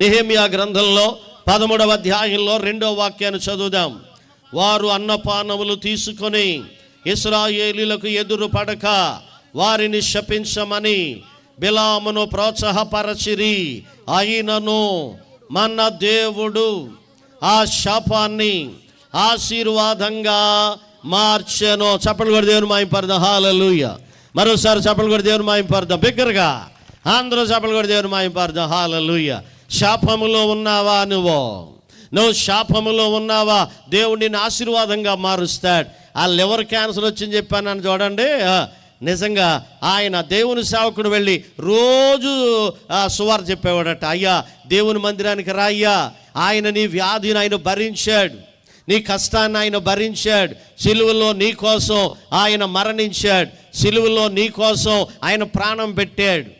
నిహేమియా గ్రంథంలో పదమూడవ అధ్యాయంలో రెండవ వాక్యాన్ని చదువుదాం. వారు అన్నపానములు తీసుకొని ఇస్రాయేలీలకు ఎదురు పడక వారిని శపించమని బిలామును ప్రోత్సాహపరచిరి. అయినను మన దేవుడు ఆ శాపాన్ని ఆశీర్వాదంగా మార్చెను. చప్పలు కూడా దేవుని మాయింపరదాం హాలూయ మరోసారి చప్పలు కూడా దేవుని మాయింపరదాం బిగ్గరగా. అందరూ చప్పలు కూడా దేవుని మాయింపరదాం హాలూయ శాపములో ఉన్నావా నువ్వు? నువ్వు శాపములో ఉన్నావా? దేవుడు నిన్ను ఆశీర్వాదంగా మారుస్తాడు. ఆ లివర్ క్యాన్సర్ వచ్చింది చెప్పానని చూడండి. నిజంగా ఆయన దేవుని సేవకుడు వెళ్ళి రోజు సువార్ చెప్పేవాడట. అయ్యా దేవుని మందిరానికి రాయ్యా ఆయన నీ వ్యాధిని ఆయన భరించాడు. నీ కష్టాన్ని ఆయన భరించాడు. సిలువలో నీ కోసం ఆయన మరణించాడు. సిలువలో నీ కోసం ఆయన ప్రాణం పెట్టాడు.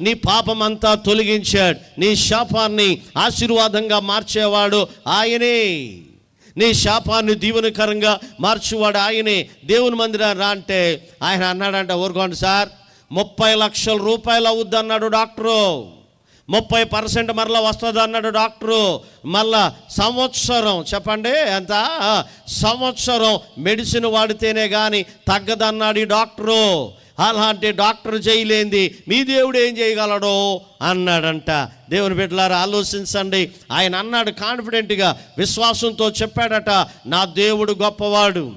నీ పాపమంతా తొలగించాడు. నీ శాపాన్ని ఆశీర్వాదంగా మార్చేవాడు ఆయనే. నీ శాపాన్ని దీవెనకరంగా మార్చేవాడు ఆయనే. దేవుని మందిరాన్ని రా అంటే ఆయన అన్నాడంట ఊరుకోండి సార్ ముప్పై లక్షల రూపాయలు అవుద్ది అన్నాడు డాక్టరు. ముప్పై పర్సెంట్ మరలా వస్తుంది అన్నాడు డాక్టరు. మళ్ళా సంవత్సరం చెప్పండి ఎంత? సంవత్సరం మెడిసిన్ వాడితేనే కానీ తగ్గదన్నాడు ఈ డాక్టరు. అలాంటి డాక్టర్ చేయలేంది. మీ దేవుడు ఏం చేయగలడు అన్నాడంట. దేవుని బిడ్డలారా ఆలోచించండి. ఆయన అన్నాడు కాన్ఫిడెంట్గా విశ్వాసంతో చెప్పాడట నా దేవుడు గొప్పవాడు.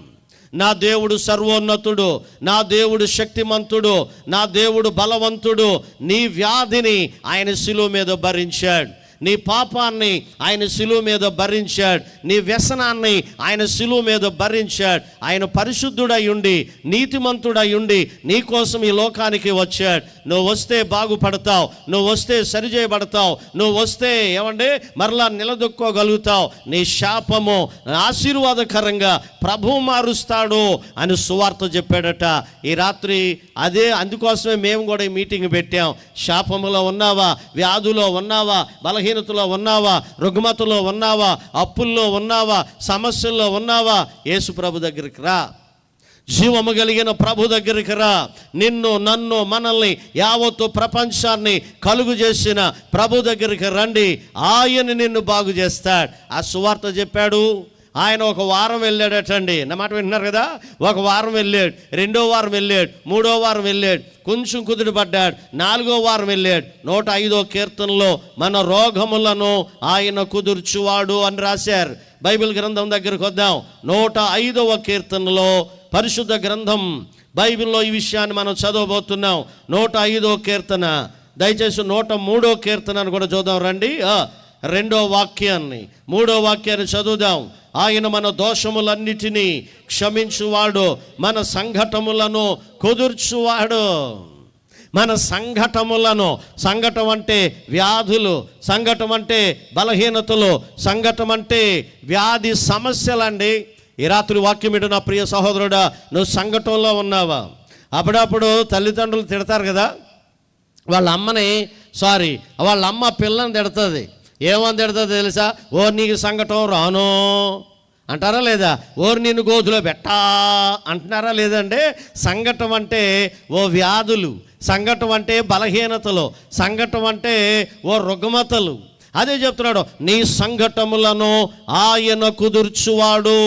నా దేవుడు సర్వోన్నతుడు. నా దేవుడు శక్తిమంతుడు. నా దేవుడు బలవంతుడు. నీ వ్యాధిని ఆయన శిలువ మీద భరించాడు. నీ పాపాన్ని ఆయన శిలువ మీద భరించాడు. నీ వ్యసనాన్ని ఆయన శిలువు మీద భరించాడు. ఆయన పరిశుద్ధుడై ఉండి నీతిమంతుడై ఉండి నీ కోసం ఈ లోకానికి వచ్చాడు. నువ్వు వస్తే బాగుపడతావు నువ్వు వస్తే సరిచేయబడతావు నువ్వు వస్తే ఏమంటే మరలా నిలదొక్కోగలుగుతావు. నీ శాపము ఆశీర్వాదకరంగా ప్రభు మారుస్తాడు అని సువార్త చెప్పాడట. ఈ రాత్రి అదే అందుకోసమే మేము కూడా ఈ మీటింగ్ పెట్టాం. శాపములో ఉన్నావా? వ్యాధులో ఉన్నావా? బలహీనతలో ఉన్నావా? రుగ్మతలో ఉన్నావా? అప్పుల్లో ఉన్నావా? సమస్యల్లో ఉన్నావా? యేసు ప్రభు దగ్గరికి రా. జీవము కలిగిన ప్రభు దగ్గరికి రా. నిన్ను నన్ను మనల్ని యావత్తు ప్రపంచాన్ని కలుగు చేసిన ప్రభు దగ్గరికి రండి. ఆయన నిన్ను బాగు చేస్తాడు. ఆ సువార్త చెప్పాడు. ఆయన ఒక వారం వెళ్ళాడటండి. నా మాట వింటున్నారు కదా? ఒక వారం వెళ్ళాడు. రెండో వారం వెళ్ళాడు. మూడో వారం వెళ్ళాడు. కొంచెం కుదురు పడ్డాడు. నాలుగో వారం వెళ్ళాడు. నూట ఐదో కీర్తనలో మన రోగములను ఆయన కుదుర్చువాడు అని రాశారు. బైబిల్ గ్రంథం దగ్గరకు వద్దాం. నూట ఐదవ కీర్తనలో పరిశుద్ధ గ్రంథం బైబిల్లో ఈ విషయాన్ని మనం చదవబోతున్నాం. నూట ఐదో కీర్తన. దయచేసి నూట మూడో కీర్తనను కూడా చూద్దాం రండి. రెండో వాక్యాన్ని. మూడో వాక్యాన్ని చదువుదాం. ఆయన మన దోషములన్నిటినీ క్షమించువాడు మన సంఘటములను కుదుర్చువాడు. మన సంఘటములను సంఘటం అంటే వ్యాధులు సంఘటం అంటే బలహీనతలు సంఘటం అంటే వ్యాధి సమస్యలండి. ఈ రాత్రి వాక్యం ఇటు నా ప్రియ సహోదరుడా నువ్వు సంఘటనలో ఉన్నావా? అప్పుడప్పుడు తల్లిదండ్రులు తిడతారు కదా వాళ్ళ అమ్మని సారీ వాళ్ళ అమ్మ పిల్లని తిడుతుంది. ఏమని తిడుతుంది తెలుసా? ఓ నీకు సంఘటం రాను. అంటారా లేదా? ఓరు నిన్ను గోధులో పెట్టా. అంటున్నారా లేదంటే సంఘటం అంటే ఓ వ్యాధులు సంఘటం అంటే బలహీనతలు సంఘటం అంటే ఓ రుగ్మతలు. అదే చెప్తున్నాడు నీ సంఘటములను ఆయన కుదుర్చువాడు